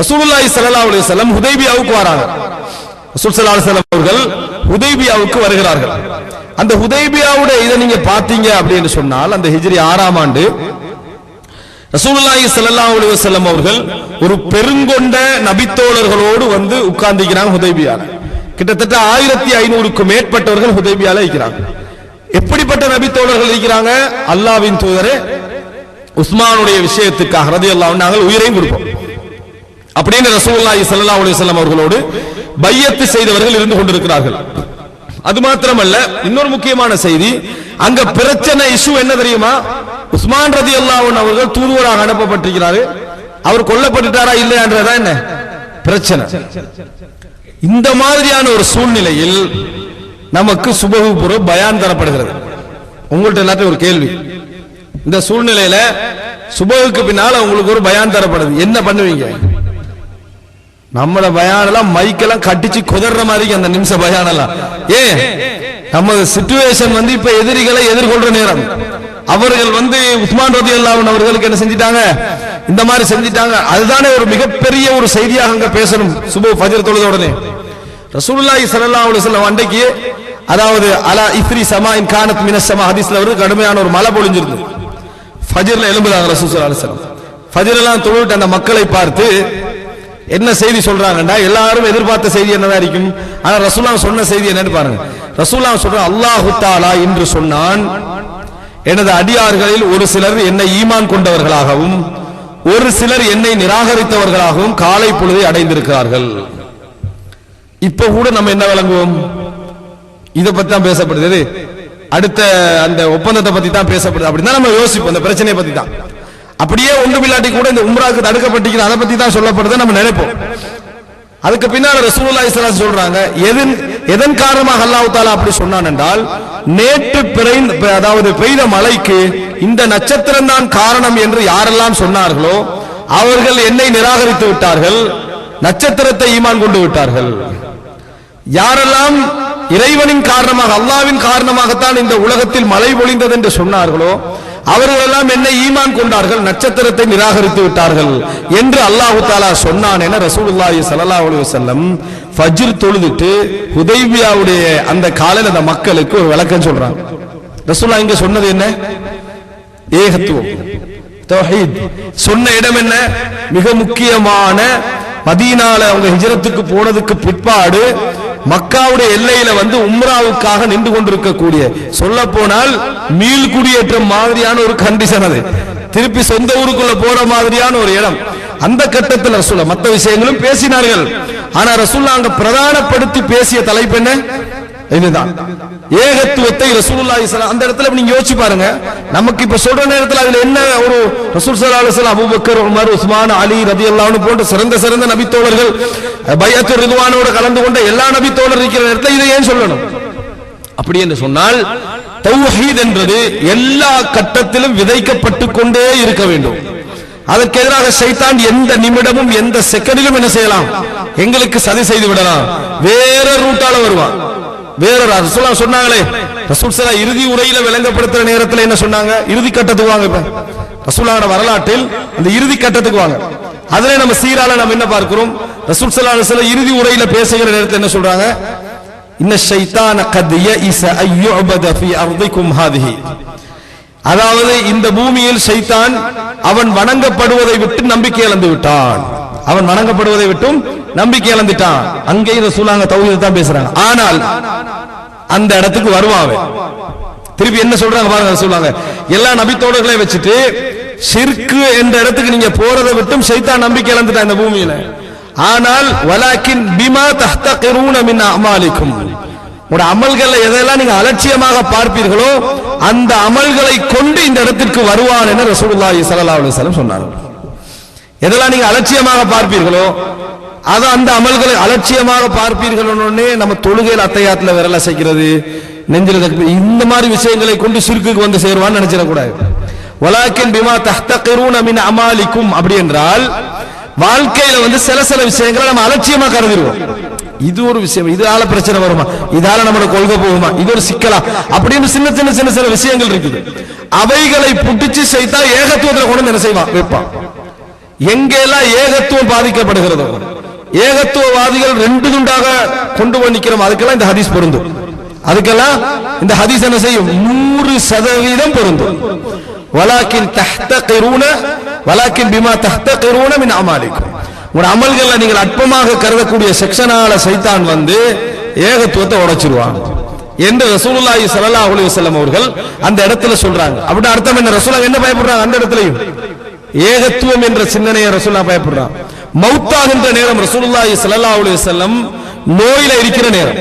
ரசூலுல்லாஹி ஸல்லல்லாஹு அலைஹி வஸல்லம் ஹுதைபியாவுக்கு வராங்க. ரசூல் ஸல்லல்லாஹு அலைஹி வஸல்லம் அவர்கள் ஹுதைபியாவுக்கு வருகிறார்கள். அந்த ஹுதைபியாவுடைய இதை நீங்க பாத்தீங்க அப்படின்னு சொன்னால் அந்த ஹிஜ்ரி ஆறாம் ஆண்டு ரசூலுல்லாஹி ஸல்லல்லாஹு அலைஹி வஸல்லம் அவர்கள் ஒரு பெருங்கொண்ட நபித்தோழர்களோடு வந்து உட்கார்ந்திருக்கிறாங்க ஹுதைபியால. கிட்டத்தட்ட ஆயிரத்தி ஐநூறுக்கும் மேற்பட்டவர்கள் ஹுதைபியால இருக்கிறாங்க. எப்படிப்பட்ட நபித்தோழர்கள் இருக்கிறாங்க? அல்லாவின் தூதரே உஸ்மானுடைய விஷயத்துக்காக ரதியல்லாஹு நாங்கள் உயிரையும் கொடுப்போம். அப்படின்னு ரசூல்லாஹி ஸல்லல்லாஹு அலைஹி வஸல்லம் அவர்களோடு பையத்து செய்தவர்கள் இருந்து கொண்டிருக்கிறார்கள். அது மாத்திரமல்ல இன்னொரு முக்கியமான செய்தி அங்க பிரச்சனை இஷ்யூ என்ன தெரியுமா? உஸ்மான் ரதி அவர்கள் தூதுவராக அனுப்பப்பட்டிருக்கிறாரு. அவர் கொல்லப்பட்டுட்டாரா இல்லையான்றதா என்ன? பிரச்சனை. இந்த மாதிரியான ஒரு சூழ்நிலையில் நமக்கு சுபகுபுர பயான் தரப்படுகிறது. உங்கள்ட்ட எல்லாத்தையும் ஒரு கேள்வி. இந்த சூழ்நிலையில சுபகுக்கு பின்னால உங்களுக்கு ஒரு பயான் தரப்படுது. என்ன பண்ணுவீங்க? நம்மள பயானெல்லாம் மைக்கெல்லாம் கட்டிச்சு குதற மாதிரி அந்த நிமிஷம் பயானெல்லாம். ஏ நம்ம சிச்சுவேஷன் வந்து இப்ப எதிரிகளை எதிர்கொள்ற நேரம். அவர்கள் வந்து உஸ்மான் ரதி அல்லாஹ் அவர்களுக்கு என்ன செஞ்சிட்டாங்க? இந்த மாதிரி செஞ்சிட்டாங்க. அதுதானே ஒரு மிகப்பெரிய ஒரு செய்தியாக அங்க பேசணும். சுபு ஃபஜர் தொழுத உடனே. ரசூலுல்லாஹி ஸல்லல்லாஹு அலைஹி வஸல்லம் அன்றைக்கு அதாவது அலா இஃப்ரி சமாஇன் கானத் மினஸ் சமா ஹதீஸ்ல வருது கடுமையான ஒரு மழை பொழிஞ்சிருந்து ஃபஜர்ல எழும்புறாங்க ரசூல் ஸல்லல்லாஹு அலைஹி வஸல்லம். எல்லாம் தொழுவிட்டு அந்த மக்களை பார்த்து என்ன செய்தி சொல்றாங்கடா எல்லாரும் எதிர்பார்த்த செய்தி என்னதான் இருக்கும்? ஆனா ரசூலா சொன்ன செய்தி என்னன்னு பாருங்க. ரசூலா சொல்ற அல்லாஹு தாலா என்று சொன்னான். எனது அடியார்களில் ஒரு சிலர் என்னை ஈமான் கொண்டவர்களாகவும் ஒரு சிலர் என்னை நிராகரித்தவர்களாகவும் காலை பொழுதை அடைந்திருக்கிறார்கள். இப்ப கூட நம்ம என்ன விளங்குவோம்? இதை பத்தி தான் பேசப்படுது. அடுத்த அந்த ஒப்பந்தத்தை பத்தி தான் பேசப்படுது. அப்படின்னா நம்ம யோசிப்போம். அந்த பிரச்சனையை பத்தி தான். அப்படியே ஒன்றுமில்லாட்டி கூட இந்த உம்ராவுக்கு தடுக்கப்பட்டிருக்கிற அதை பத்தி தான் சொல்லப்படுது நம்ம நினைப்போம். அதுக்கு பின்னால் ரசூலுல்லாஹி ஸல்லல்லாஹு சொல்றாங்க எதன் எதன் காரணமாக அல்லாஹ் தாலா அப்படி சொன்னான் என்றால் நேற்று பிறைந்த அதாவது பெய்த மழைக்கு இந்த நட்சத்திரம் தான் காரணம் என்று யாரெல்லாம் சொன்னார்களோ அவர்கள் என்னை நிராகரித்து விட்டார்கள் நட்சத்திரத்தை ஈமான் கொண்டு விட்டார்கள். யாரெல்லாம் இறைவனின் காரணமாக அல்லாவின் காரணமாகத்தான் இந்த உலகத்தில் மழை பொழிந்தது என்று சொன்னார்களோ அவர்கள் எல்லாம் ஈமான் கொண்டார்கள் நட்சத்திரத்தை நிராகரித்து விட்டார்கள் என்று அல்லாஹு தாலா சொன்னான் என ரசூலுல்லாஹி ஸல்லல்லாஹு அலைஹி வஸல்லம் ஃபஜ்ர் தொழுதுட்டு ஹுதைபியாவுடைய அந்த காலையில அந்த மக்களுக்கு ஒரு விளக்கம் சொல்றாங்க. ரசூலா இங்க சொன்னது என்ன? ஏகத்துவம் தௌஹீத். சொன்ன இடம் என்ன? மிக முக்கியமான மதீனால அவங்க ஹிஜரத்துக்கு போனதுக்கு பிற்பாடு மக்காவுடைய எல்லையில வந்து உம்ராவுக்காக நின்று கொண்டிருக்கக்கூடிய சொல்ல போனால் மீள் குடியேற்றம் மாதிரியான ஒரு கண்டிஷன் அது. திருப்பி சொந்த ஊருக்குள்ள போற மாதிரியான ஒரு இடம். அந்த கட்டத்தில் ரசூல்லா மற்ற விஷயங்களும் பேசினார்கள். ஆனா ரசூல்லா அங்க பிரதானப்படுத்தி பேசிய தலைப்பு என்ன? இதுதான் ஏகத்துவத்தை ரசூலுல்லாஹி ஸல்லல்லாஹு அந்த இடத்துல நீங்க யோசிச்சு பாருங்க. நமக்கு இப்ப சொல்ற நேரத்துல அதுல என்ன ஒரு ரசூல் ஸல்லல்லாஹு அலைஹி வஸல்லம் அபூபக்கர் உமர் உஸ்மான் அலி ரலியல்லாஹு அன்ஹு போன்ற சிறந்த சிறந்த நபி தோழர்கள் பைஅத்து ரிதுவானோட கலந்து கொண்ட எல்லா நபி தோழர் இருக்கிற நேரத்துல இதை ஏன் சொல்லணும்? அப்படி என்று சொன்னால் தௌஹீத் என்பது எல்லா கட்டத்திலும் விதைக்கப்பட்டு கொண்டே இருக்க வேண்டும். அதற்கு எதிராக சைத்தான் எந்த நிமிடமும் எந்த செகண்டிலும் என்ன செய்யலாம்? எங்களுக்கு சதி செய்து விடலாம். வேற ரூட்டால வருவான். வேற ரசூலா சொன்னாங்களே ரசூல் சலா இறுதி உரையில விளங்கப்படுத்துற நேரத்துல என்ன சொன்னாங்க? இறுதி கட்டத்துக்கு வாங்க இப்ப. ரசூலாவோட வரலாற்றில் அந்த இறுதி கட்டத்துக்கு வாங்க. அதுல நம்ம சீரால நம்ம என்ன பார்க்கிறோம்? ரசூல் சலா சில இறுதி உரையில பேசுகிற நேரத்தில் என்ன சொல்றாங்க? இன்ன ஷைத்தான கதிய யஇஸ ஐயோ ஃபீ அர்திக்கும் ஹாதிஹி. அதாவது இந்த பூமியில் ஷைத்தான் அவன் வணங்கப்படுவதை விட்டு நம்பிக்கை இழந்து விட்டான். அவன் வணங்கப்படுவதை விட்டும் நம்பிக்கை இழந்துட்டான். அங்கேயும் ரசூலாங்க தௌஹீதை தான் பேசுறாங்க. ஆனால் அந்த இடத்துக்கு வருவான் அவன். திருப்பி என்ன சொல்றாங்க பாருங்க சொல்லுவாங்க எல்லா நபித்தோடர்களையும் வச்சுட்டு சிற்கு என்ற இடத்துக்கு நீங்க போறதை விட்டும் ஷைத்தான் நம்பிக்கை இழந்துட்டான் இந்த பூமியில. ஆனால் வலாக்கின் பிமா தஹ்தகிரூன மின் அமாலிக்கும். உங்களோட அமல்களை எதையெல்லாம் நீங்க அலட்சியமாக பார்ப்பீர்களோ அந்த அமல்களை கொண்டு இந்த இடத்திற்கு வருவான் என ரசூலுல்லாஹி ஸல்லல்லாஹு அலைஹி வஸல்லம் சொன்னார்கள். எதெல்லாம் நீங்க அலட்சியமாக பார்ப்பீர்களோ அது அந்த அமல்களை அலட்சியமாக பார்ப்பீர்களே நம்ம தொழுகையில் அத்தையாத்துல விரல செய்கிறது நெஞ்சில் இந்த மாதிரி விஷயங்களை கொண்டு சிறுக்குக்கு வந்து சேருவான்னு நினைச்சிடக்கூடாது. வலாக்கின் பிமா தஹ்தகிரூன மின் அமாலிக்கும் அப்படி என்றால் வாழ்க்கையில வந்து சில சில விஷயங்களை நம்ம அலட்சியமா கருதிடுவோம். இது ஒரு விஷயம் இதால பிரச்சனை வருமா? இதால நம்மளோட கொள்கை போகுமா? இது ஒரு சிக்கலா? அப்படின்னு சின்ன சின்ன சின்ன சில விஷயங்கள் இருக்குது. அவைகளை புட்டிச்சு செய்தா ஏகத்துவத்தில் கொண்டு வந்து என்ன செய்வான்? வைப்பான். எங்கெல்லாம் ஏகத்துவம் பாதிக்கப்படுகிறதோ ஏகத்துவவாதிகள் ரெண்டு துண்டாக கொண்டு வந்து நிக்கிறோம். அதுக்கெல்லாம் இந்த ஹதீஸ் பொருந்தும் அதுக்கெல்லாம் இந்த ஹதீஸ் என்ன செய்யும்? நூறு சதவீதம் பொருந்தும் வலாக்கின் தஹ்தகிரூன வலாக்கின் பிமா தஹ்தகிரூன மின் அமாலிக்கும். உங்க அமல்கள்ல நீங்கள் அற்பமாக கருதக்கூடிய செக்ஷனால சைத்தான் வந்து ஏகத்துவத்தை உடைச்சிருவான் என்று ரசூலுல்லாஹி ஸல்லல்லாஹு அலைஹி வஸல்லம் அவர்கள் அந்த இடத்துல சொல்றாங்க. அப்படி அர்த்தம் என்ன? ரசூலுல்லாஹ் என்ன பயப்படுறாங்க? அந்த இடத்துலயும். ஏகத்துவம் என்ற சிந்தனையை ரசூல்லா பயப்படுறான். மௌத்தாகின்ற நேரம் ரசூலுல்லாஹி ஸல்லல்லாஹு அலைஹி வஸல்லம் நோயில இருக்கிற நேரம்.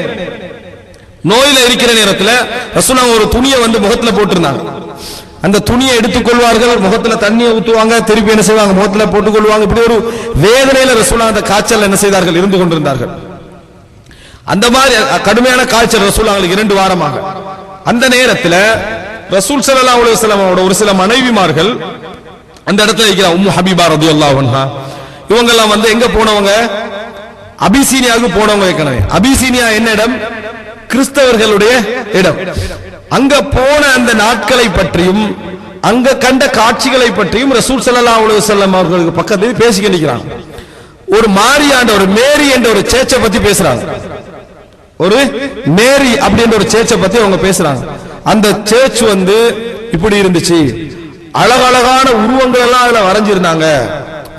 நோயில இருக்கிற நேரத்துல ரசூலா ஒரு துணியை வந்து முகத்துல போட்டிருந்தாங்க. அந்த துணியை எடுத்துக்கொள்வார்கள் முகத்துல தண்ணியை ஊத்துவாங்க திருப்பி என்ன செய்வாங்க? முகத்துல போட்டுக்கொள்வாங்க இப்படி ஒரு வேதனையில ரசூலா அந்த காய்ச்சல் என்ன செய்தார்கள்? இருந்து கொண்டிருந்தார்கள். அந்த மாதிரி கடுமையான காய்ச்சல் ரசூலுல்லாஹ்களுக்கு இரண்டு வாரமாக. அந்த நேரத்துல ரசூல் சல்லா அலைஹி ஒரு சில மனைவிமார்கள் அந்த இடத்துல இருக்கிறான் உம்மு ஹபீபா ரதி அன்ஹா இவங்க எல்லாம் வந்து எங்க போனவங்க? அபிசீனியாவுக்கு போனவங்க ஏற்கனவே. அபிசீனியா என்ன இடம்? கிறிஸ்தவர்களுடைய இடம். அங்க போன அந்த நாட்களை பற்றியும் அங்க கண்ட காட்சிகளை பற்றியும் ரசூல் சல்லா அலைஹி அவர்களுக்கு பக்கத்தில் பேசிக்க நிற்கிறாங்க ஒரு மாரியாண்ட ஒரு மேரி என்ற ஒரு சேச்சை பத்தி பேசுறாங்க. ஒரு மேரி அப்படின்ற ஒரு சேச்சை பத்தி அவங்க பேசுறாங்க. அந்த சேச் வந்து இப்படி இருந்துச்சு. அழகழகான உருவங்கள் எல்லாம் அதுல வரைஞ்சிருந்தாங்க.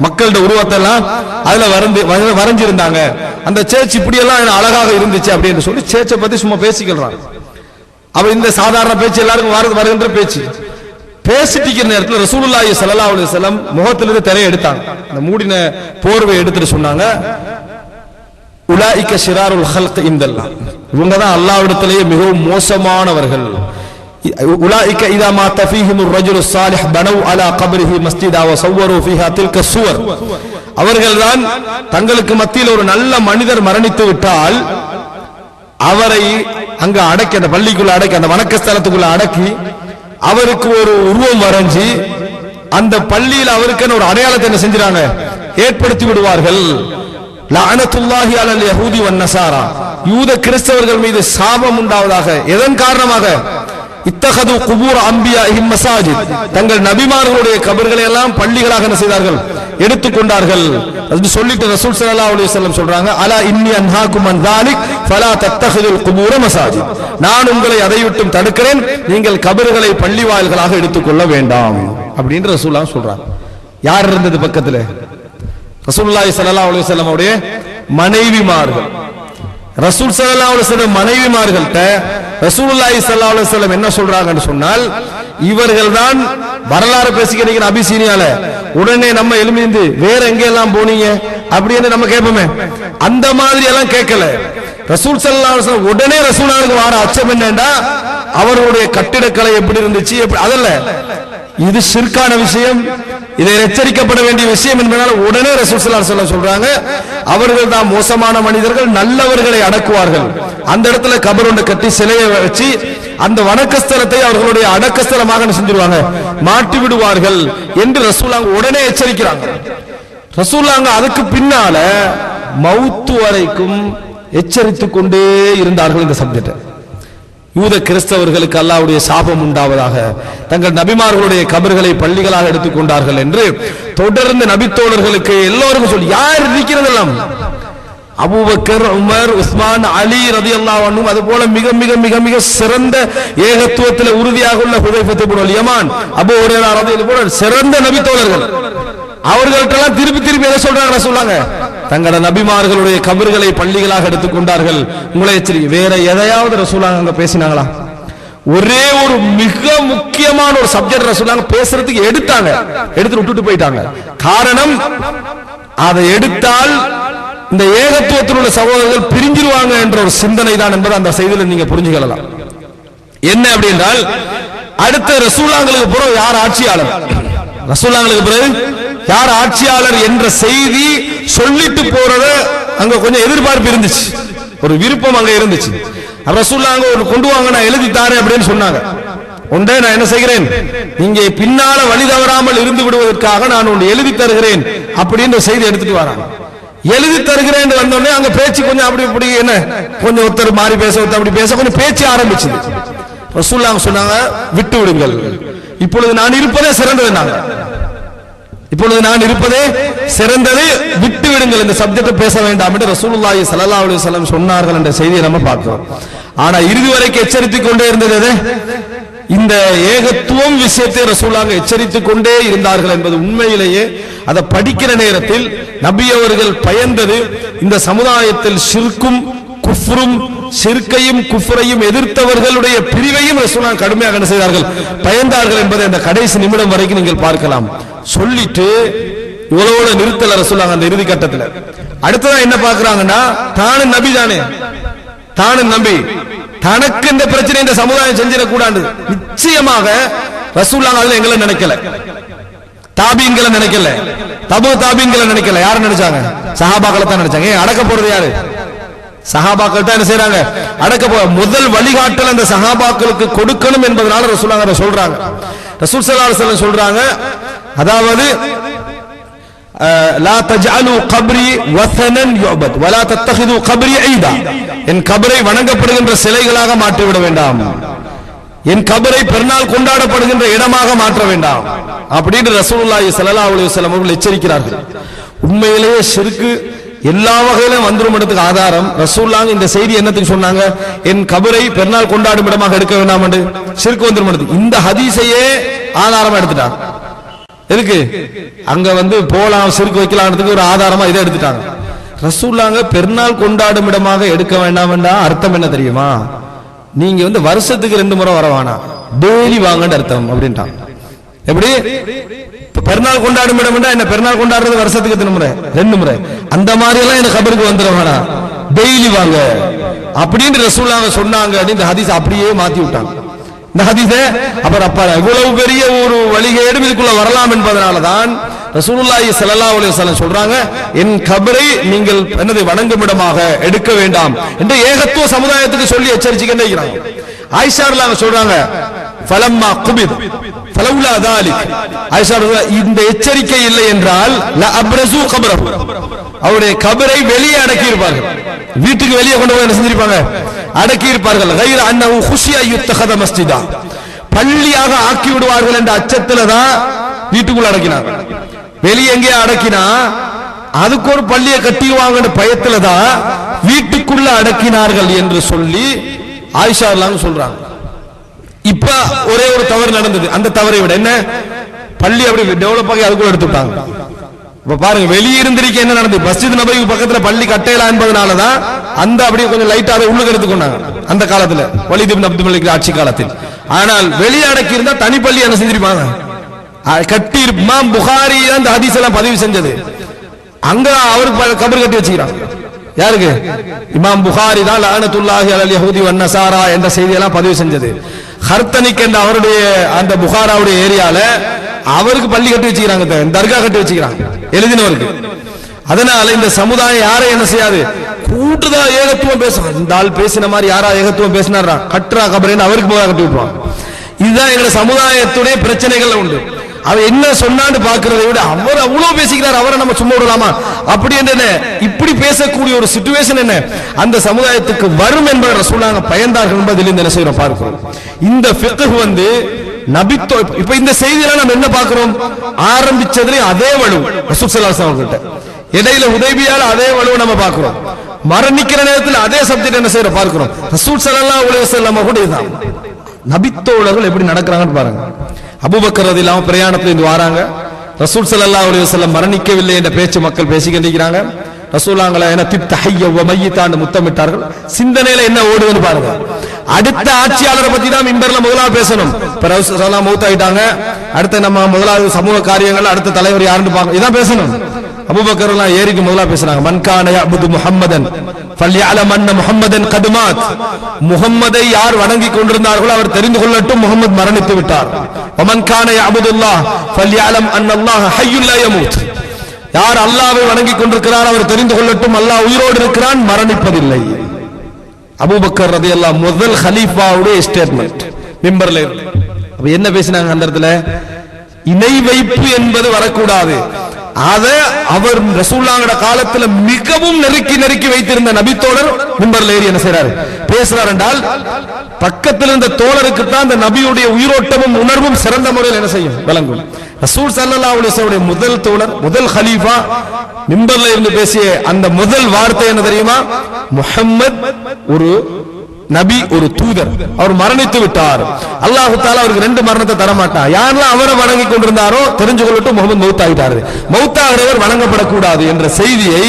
மக்களோட உருவத்தை எல்லாம் அதுல வரைந்து வரைஞ்சிருந்தாங்க. அந்த சேச் இப்படி எல்லாம் அழகாக இருந்துச்சு அப்படின்னு சொல்லி சேச்சை பத்தி சும்மா பேசிக்கிறாங்க அப்ப இந்த சாதாரண பேச்சு எல்லாருக்கும் வரது வருகின்ற பேச்சு. பேசிட்டு நேரத்தில் ரசூலுல்லாஹி ஸல்லல்லாஹு அலி வஸல்லம் முகத்திலிருந்து திரையை எடுத்தாங்க அந்த மூடின போர்வை எடுத்துட்டு சொன்னாங்க உலாய்க்க ஷிராருல் ஹல்க் இந்தல்லாம் இவங்க தான் அல்லாவிடத்திலேயே மிகவும் மோசமானவர்கள். உலாயிக்க இதா மா தஃபீஹிம் الرجل الصالح بنوا على قبره مسجدا وصوروا فيها تلك الصور அவர்கள்தான் தங்களுக்கு மத்தியில் ஒரு நல்ல மனிதர் மரணித்து விட்டால் அவரை அங்க அடக்கி அந்த பள்ளிக்குள்ள அடக்கி அந்த வணக்க ஸ்தலத்துக்குள்ள அடக்கி அவருக்கு ஒரு உருவம் வரைஞ்சி அந்த பள்ளியில் அவருக்கான ஒரு அடையாளத்தை என்ன செஞ்சிறாங்க ஏற்படுத்தி விடுவார்கள் லஅனத்துல்லாஹி அலல் யஹூதி வன் நசாரா யூத கிறிஸ்தவர்கள் மீது சாபம் உண்டாவதாக எதன் காரணமாக இத்தகது குபூர் அம்பியா மசாஜித். தங்கள் நபிமார்களுடைய கபர்களை எல்லாம் பள்ளிகளாக என்ன செய்தார்கள்? எடுத்துக்கொண்டார்கள் அது சொல்லிட்டு ரசூல் சல்லா அலி வல்லம் சொல்றாங்க அலா இன்னி அன்ஹாக்கும் அன்தாலிக் ஃபலா குபூர மசாஜித். நான் உங்களை அதை விட்டும் தடுக்கிறேன் நீங்கள் கபர்களை பள்ளி வாயில்களாக எடுத்துக்கொள்ள வேண்டாம். அப்படின்னு ரசூலுல்லாஹ் சொல்றாங்க. யார் இருந்தது பக்கத்துல? ரசூல்லாய் சல்லா அலி வல்லம் அவருடைய மனைவிமார்கள். ரசூல் சல்லா அலைஹி வஸல்லம் மனைவிமார்கள்ட்ட ரசூலுல்லாஹி ஸல்லல்லாஹு அலைஹி வஸல்லம் என்ன சொல்றாங்கன்னு சொன்னால் இவர்கள் தான் வரலாறு பேசிக்கிறீங்க அபிசீனியால உடனே நம்ம எழுமிந்து வேற எங்க எல்லாம் போனீங்க அப்படின்னு நம்ம கேட்போமே. அந்த மாதிரி எல்லாம் கேட்கல. ரசூல் ஸல்லல்லாஹு அலைஹி உடனே ரசூலுல்லாஹுக்கு வார அச்சம் என்னன்னா அவருடைய கட்டிடக்கலை எப்படி இருந்துச்சு? அதல்ல. இது சிற்கான விஷயம். இதை எச்சரிக்கப்பட வேண்டிய விஷயம் என்பதால் உடனே ரசூல் சொல்ல சொல்றாங்க அவர்கள் தான் மோசமான மனிதர்கள் நல்லவர்களை அடக்குவார்கள். அந்த இடத்துல கபர் ஒன்று கட்டி சிலையை வச்சு அந்த வணக்கஸ்தலத்தை அவர்களுடைய அடக்கஸ்தலமாக செஞ்சிருவாங்க? மாட்டி விடுவார்கள் என்று ரசூலாங்க உடனே எச்சரிக்கிறாங்க. ரசூலாங்க அதுக்கு பின்னால மவுத்து வரைக்கும் எச்சரித்துக் கொண்டே இருந்தார்கள் இந்த சப்ஜெக்ட். யூத கிறிஸ்தவர்களுக்கு அல்லாவுடைய சாபம் உண்டாவதாக தங்கள் நபிமார்களுடைய கபர்களை பள்ளிகளாக எடுத்துக்கொண்டார்கள் என்று தொடர்ந்து நபித்தோழர்களுக்கு எல்லோருக்கும் சொல்லி யார் இருக்கிறதெல்லாம்? அபுபக்கர் உமர் உஸ்மான் அலி ரதியல்லாஹு அன்ஹும் அது போல மிக மிக மிக மிக சிறந்த ஏகத்துவத்தில் உறுதியாக உள்ள புதைப்பத்தை இப்னு யமான் அபு ஹுரைரா போல சிறந்த நபித்தோழர்கள். அவர்கள்ட்டெல்லாம் திருப்பி திருப்பி எதை சொல்றாங்க? சொல்றாங்க தங்களோட நபிமார்களுடைய கபர்களை பள்ளிகளாக எடுத்துக்கொண்டார்கள் உங்களை எச்சரிக்கை வேற எதையாவது ரசூலாங்க அங்க பேசினாங்களா? ஒரே ஒரு மிக முக்கியமான ஒரு சப்ஜெக்ட் ரசூலாங்க பேசுறதுக்கு எடுத்தாங்க. எடுத்து விட்டுட்டு போயிட்டாங்க. காரணம் அதை எடுத்தால் இந்த ஏகத்துவத்தில் உள்ள சகோதரர்கள் பிரிஞ்சிருவாங்க என்ற ஒரு சிந்தனை தான் என்பதை அந்த செய்தியில நீங்க புரிஞ்சுக்கலாம் என்ன அப்படின்றால் அடுத்த ரசூலாங்களுக்கு பிறகு யார் ஆட்சியாளர்? ரசூலாங்களுக்கு பிறகு யார் ஆட்சியாளர் என்ற செய்தி சொல்லிட்டு போறத அங்க கொஞ்சம் எதிர்பார்ப்பு இருந்துச்சு. ஒரு விருப்பம் அங்க இருந்துச்சு. ரசூல்லா அங்க ஒரு கொண்டு வாங்க நான் எழுதி தாரேன் அப்படின்னு சொன்னாங்க. ஒன்றே நான் என்ன செய்கிறேன்? இங்கே பின்னால வழி தவறாமல் இருந்து விடுவதற்காக நான் ஒன்று எழுதி தருகிறேன் அப்படின்ற செய்தி எடுத்துட்டு வராங்க. எழுதி தருகிறேன் வந்தோடனே அங்க பேச்சு கொஞ்சம் அப்படி இப்படி என்ன கொஞ்சம் ஒருத்தர் மாறி பேச ஒருத்தர் அப்படி பேச கொஞ்சம் பேச்சு ஆரம்பிச்சது. ரசூல்லாங்க சொன்னாங்க விட்டு விடுங்கள். இப்பொழுது நான் இருப்பதே சிறந்தது நாங்கள் இப்பொழுது நான் இருப்பதே சிறந்தது விட்டு விடுங்கள் இந்த சப்ஜெக்ட் பேச வேண்டாம் என்று ரசூலுல்லாஹி ஸல்லல்லாஹு அலைஹி வஸல்லம் சொன்னார்கள் என்ற செய்தியை நம்ம பார்க்கிறோம். ஆனா இறுதி வரைக்கும் எச்சரித்துக் கொண்டே இருந்தது எது? இந்த ஏகத்துவம் விஷயத்தை ரசூலாக எச்சரித்துக் கொண்டே இருந்தார்கள் என்பது உண்மையிலேயே அதை படிக்கிற நேரத்தில் நபி அவர்கள் பயந்தது இந்த சமுதாயத்தில் சிற்கும் குஃப்ரும் சிற்கையும் குஃப்ரையும் எதிர்த்தவர்களுடைய பிரிவையும் ரசூலா கடுமையாக செய்தார்கள்? பயந்தார்கள் என்பதை அந்த கடைசி நிமிடம் வரைக்கும் நீங்கள் பார்க்கலாம். சொல்லிட்டு இவ்வளவு நிறுத்தல ரசூலாங்க அந்த இறுதி கட்டத்துல. அடுத்ததா என்ன பாக்குறாங்கன்னா தானும் நபி தானே. தானும் நம்பி. தனக்கு இந்த பிரச்சனை இந்த சமுதாயம் செஞ்சிடக்கூடாது. நிச்சயமாக ரசூல்லாங்க அதுல எங்களை நினைக்கல. தாபீன்களை நினைக்கல. தபு தாபீன்களை நினைக்கல. யாரு நினைச்சாங்க? சஹாபாக்களை தான் நினைச்சாங்க. ஏன் அடக்க போறது யாரு? சஹாபாக்கள் தான் என்ன செய்றாங்க? அடக்க போ முதல் வழிகாட்டல் அந்த சஹாபாக்களுக்கு கொடுக்கணும் என்பதனால ரசூலாங்க அதை சொல்றாங்க. ரசூல் சல்லா சொல்றாங்க அதாவது லா தஜ்அலு கப்ரி யுபத் வலா கப்ரி என் கபரை வணங்கப்படுகின்ற சிலைகளாக மாற்றிவிட வேண்டாம். என் கபரை பெருநாள் கொண்டாடப்படுகின்ற இடமாக மாற்ற வேண்டாம். அப்படின்னு ரசூலுல்லாஹி ஸல்லல்லாஹு அலைஹி வஸல்லம் அவர்கள் எச்சரிக்கிறார்கள். உண்மையிலேயே சிறுக்கு எல்லா வகையிலும் வந்துரும் இடத்துக்கு ஆதாரம். ரசூல்லாங்க இந்த செய்தி என்னத்துக்கு சொன்னாங்க? என் கபரை பெருநாள் கொண்டாடும் இடமாக எடுக்க வேண்டாம் என்று சிறுக்கு வந்துரும் இந்த ஹதீஸையே ஆதாரமா எடுத்துட்டாங்க எதுக்கு? அங்க வந்து போலாம் சிறுக்கு வைக்கலான்றதுக்கு ஒரு ஆதாரமா இதை எடுத்துட்டாங்க. ரசூல்லாங்க பெருநாள் கொண்டாடும் இடமாக எடுக்க வேண்டாம் வேண்டாம் அர்த்தம் என்ன தெரியுமா? நீங்க வந்து வருஷத்துக்கு ரெண்டு முறை வர வேணாம். டெய்லி வாங்கன்னு அர்த்தம் அப்படின்ட்டான். எப்படி? பெருநாள் கொண்டாடும் இடம் என்ன பெருநாள் கொண்டாடுறது வருஷத்துக்கு எத்தனை முறை? ரெண்டு முறை. அந்த மாதிரி எல்லாம் எனக்கு கபருக்கு வந்துட வேணாம். டெய்லி வாங்க. அப்படின்னு ரசூல்லாங்க சொன்னாங்க அப்படின்னு ஹதீஸ் அப்படியே மாத்தி விட்டாங்க. இந்த ஹதீஸ அப்புறம் அப்ப இவ்வளவு பெரிய ஒரு வழிகேடும் இதுக்குள்ள வரலாம் என்பதனாலதான் ரசூலுல்லாஹி ஸல்லல்லாஹு அலைஹி வஸல்லம் சொல்றாங்க என் கபரை நீங்கள் என்னது வணங்கும் இடமாக எடுக்க வேண்டாம் என்று ஏகத்துவ சமுதாயத்துக்கு சொல்லி எச்சரிச்சுக்கிட்டே இருக்கிறாங்க. ஆயிஷா ரலியல்லாஹு சொல்றாங்க ஃபலம்மா குபித் ஃபலவுலா தாலிக். ஆயிஷா இந்த எச்சரிக்கை இல்லை என்றால் ல அப்ரசு கபரஹு. அவருடைய கபரை வெளியே அடக்கி இருப்பார்கள் வீட்டுக்கு வெளியே கொண்டு போய் என்ன செஞ்சிருப்பாங்க? அடக்கி இருப்பார்கள் கைர அண்ணவும் குஷியா யுத்தகத மஸ்ஜிதா. பள்ளியாக ஆக்கி விடுவார்கள் என்ற அச்சத்துல தான் வீட்டுக்குள்ள அடக்கினாங்க வெளியே எங்கேயா அடக்கினா அதுக்கு ஒரு பள்ளியை கட்டிடுவாங்கன்ற பயத்துல தான் வீட்டுக்குள்ள அடக்கினார்கள் என்று சொல்லி ஆயிஷா எல்லாம் சொல்றாங்க. இப்ப ஒரே ஒரு தவறு நடந்தது. அந்த தவறை விட என்ன? பள்ளி அப்படி டெவலப் ஆகி அதுக்குள்ள எடுத்துட்டாங்க. இப்ப பாருங்க வெளியே இருந்திருக்க என்ன நடந்தது மஸ்ஜித் நபைக்கு பக்கத்துல பள்ளி கட்டையில என்பதனாலதான் அந்த அப்படியே கொஞ்சம் லைட்டா அதை உள்ளுக்கு எடுத்துக்கொண்டாங்க அந்த காலத்துல வலித் அப்துல் மலிக் ஆட்சி காலத்தில். ஆனால் வெளியே அடக்கி இருந்தா தனி பள்ளி என்ன செஞ்சிருப்பாங்க? கட்டி இமாம் புகாரி அந்த ஹதீஸ் எல்லாம் பதிவு செஞ்சது. அங்க அவருக்கு ப- கபர் கட்டி வச்சுக்கிறாங்க யாருக்கு? இமாம் புகாரி தான் லானத்துல்லாஹி அலல் யஹூதி வன் நசாரா என்ற செய்தியெல்லாம் பதிவு செஞ்சது. ஹர்தனிக் என்ற அவருடைய அந்த புகாராவுடைய ஏரியால அவருக்கு பள்ளி கட்டி வச்சுக்கிறாங்க தர்கா கட்டி வச்சுக்கிறாங்க. எழுதினவருக்கு. அதனால இந்த சமுதாயம் யாரை என்ன செய்யாது? கூட்டுதா ஏகத்துவம் பேசும். இந்த ஆள் பேசின மாதிரி யாரா ஏகத்துவம் பேசினாரா? கட்டுறா கபரேன்னு அவருக்கு போதா கட்டி விட்டுருவாங்க. இதுதான் எங்க சமுதாயத்துடைய பிரச்சனைகள் உண்டு. அவர் என்ன சொன்னான்னு பாக்குறதை விட அவர் அவ்வளவு பேசிக்கிறார். அவரை நம்ம சும்மா விடலாமா? அப்படி என்ன? இப்படி பேசக்கூடிய ஒரு சுச்சுவேஷன் என்ன? அந்த சமுதாயத்துக்கு வரும் என்பதை சொன்னாங்க பயந்தார்கள் என்பதில் இந்த என்ன செய்யறோம் பார்க்கிறோம். இந்த வந்து நபித்தோ இப்ப இந்த செய்தியில நம்ம என்ன பாக்குறோம் ஆரம்பிச்சதுலயும் அதே வலு. ரசூல் ஸல்லல்லாஹு இடையில உதவியால அதே வலுவை நம்ம பாக்குறோம் மரணிக்கிற நேரத்தில் அதே சப்ஜெக்ட் என்ன செய்யற பார்க்கிறோம். ரசூல் ஸல்லல்லாஹு உலக வஸல்லம் கூட இதுதான் நபித்தோழர்கள் எப்படி நடக்கிறாங்கன்னு பாருங்க. அபூபக்கரவது இல்லாம பிரயாணத்துல இருந்து வராங்க. ரசூல் ஸல்லல்லாஹு அலைஹி வஸல்லம் மரணிக்கவில்லை என்ற பேச்சு மக்கள் பேசிக்கிட்டிருக்கிறாங்க ரசூலாங்களை என்ன தித்த ஹைய மையத்தாண்டு முத்தமிட்டார்கள். சிந்தனையில என்ன ஓடுதுன்னு பாருங்க. அடுத்த ஆட்சியாளரை பத்தி தான் மிம்பர்ல முதலாவது பேசணும். இப்ப மௌத் மூத்தாயிட்டாங்க. அடுத்த நம்ம முதலாவது சமூக காரியங்கள் அடுத்த தலைவர் யாருன்னு பார்க்க இதான் பேசணும். அபூபக்கர் எல்லாம் முதலா பேசுறாங்க. மன்கான அபுது முஹம்மதன் ஃபல்யஅலம் அன்ன முஹம்மதன் கத் முகம்மதை யார் வணங்கி கொண்டிருந்தார்களோ அவர் தெரிந்து கொள்ளட்டும். முகமது மரணித்து விட்டார். வமன் அபுதுல்லா பள்ளியாலம் அன்னல்லாஹ் அன்னல்லாஹ ஹய்யுல் யமூத். யார் அல்லாவை வணங்கி கொண்டிருக்கிறார் அவர் தெரிந்து கொள்ளட்டும். அல்லாஹ் உயிரோடு இருக்கிறான் மரணிப்பதில்லை. அபூபக்கர் ரதியல்லாஹ் முதல் ஹலீஃபாவுடைய ஸ்டேட்மெண்ட் மிம்பர்ல அப்ப என்ன பேசினாங்க அந்த இடத்துல? இணை வைப்பு என்பது வரக்கூடாது. அத அவர் ரசூல்லாங்கட காலத்துல மிகவும் நெருக்கி நெருக்கி வைத்திருந்த நபித்தோழர் மிம்பர்ல ஏறி என்ன செய்றாரு? பேசுறார் என்றால் பக்கத்தில் இருந்த தோழருக்கு தான் அந்த நபியுடைய உயிரோட்டமும் உணர்வும் சிறந்த முறையில் என்ன செய்யும்? விளங்கும். ரசூல் சல்லா அலைஹி முதல் தோழர் முதல் ஹலீஃபா மிம்பர்ல இருந்து பேசிய அந்த முதல் வார்த்தை என்ன தெரியுமா? முஹம்மத் ஒரு நபி ஒரு தூதர். அவர் மரணித்து விட்டார். அல்லாஹு தாலா அவருக்கு ரெண்டு மரணத்தை தர மாட்டான் யாரெல்லாம் அவரை வணங்கி கொண்டிருந்தாரோ தெரிஞ்சு கொள்ளட்டும் முகமது மௌத்தாகிட்டாரு மௌத்தாகிறவர் வணங்கப்படக்கூடாது என்ற செய்தியை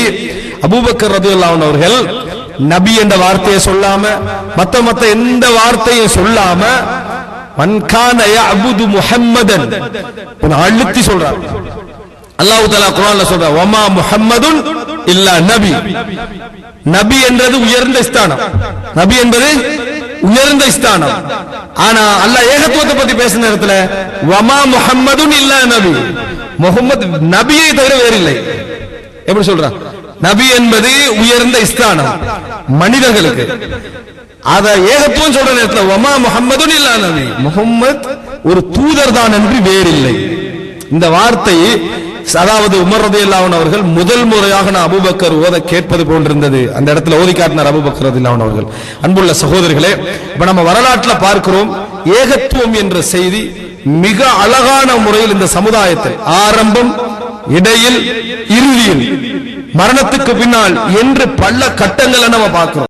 அபூபக்கர் ரதியுல்லாஹு அவர்கள் நபி என்ற வார்த்தையை சொல்லாம மத்த மத்த எந்த வார்த்தையும் சொல்லாம அழுத்தி சொல்றார். அல்லாஹு தலா குர்ஆன்ல சொல்ற வமா முஹம்மதுன் இல்லா நபி. நபி என்றது உயர்ந்த ஸ்தானம். நபி என்பது உயர்ந்த ஸ்தானம். ஆனா அல்லாஹ் ஏகத்துவத்தை பத்தி பேசின நேரத்துல வமா முஹம்மதுன் இல்லா நபி. முகமது நபியை தவிர வேறில்லை. எப்படி சொல்றான் நபி என்பது உயர்ந்த ஸ்தானம். மனிதர்களுக்கு. அத ஏகத்துவம் சொல்ற நேரத்தில் உமா முஹம்மதுன் இல்லா நபி. முஹம்மத் ஒரு தூதர் தான் என்று வேறில்லை. இந்த வார்த்தை அதாவது உமர் ரதியல்லாஹு அவர்கள் முதல் முறையாக நான் அபுபக்கர் ஓத கேட்பது போன்றிருந்தது. அந்த இடத்துல ஓதி காட்டினார் அபூபக்கர் ரதியல்லாஹு அவர்கள். அன்புள்ள சகோதரர்களே இப்ப நம்ம வரலாற்றுல பார்க்கிறோம் ஏகத்துவம் என்ற செய்தி மிக அழகான முறையில் இந்த சமுதாயத்தில் ஆரம்பம் இடையில் இறுதியில் மரணத்துக்கு பின்னால் என்று பல கட்டங்களை நம்ம பார்க்கிறோம்.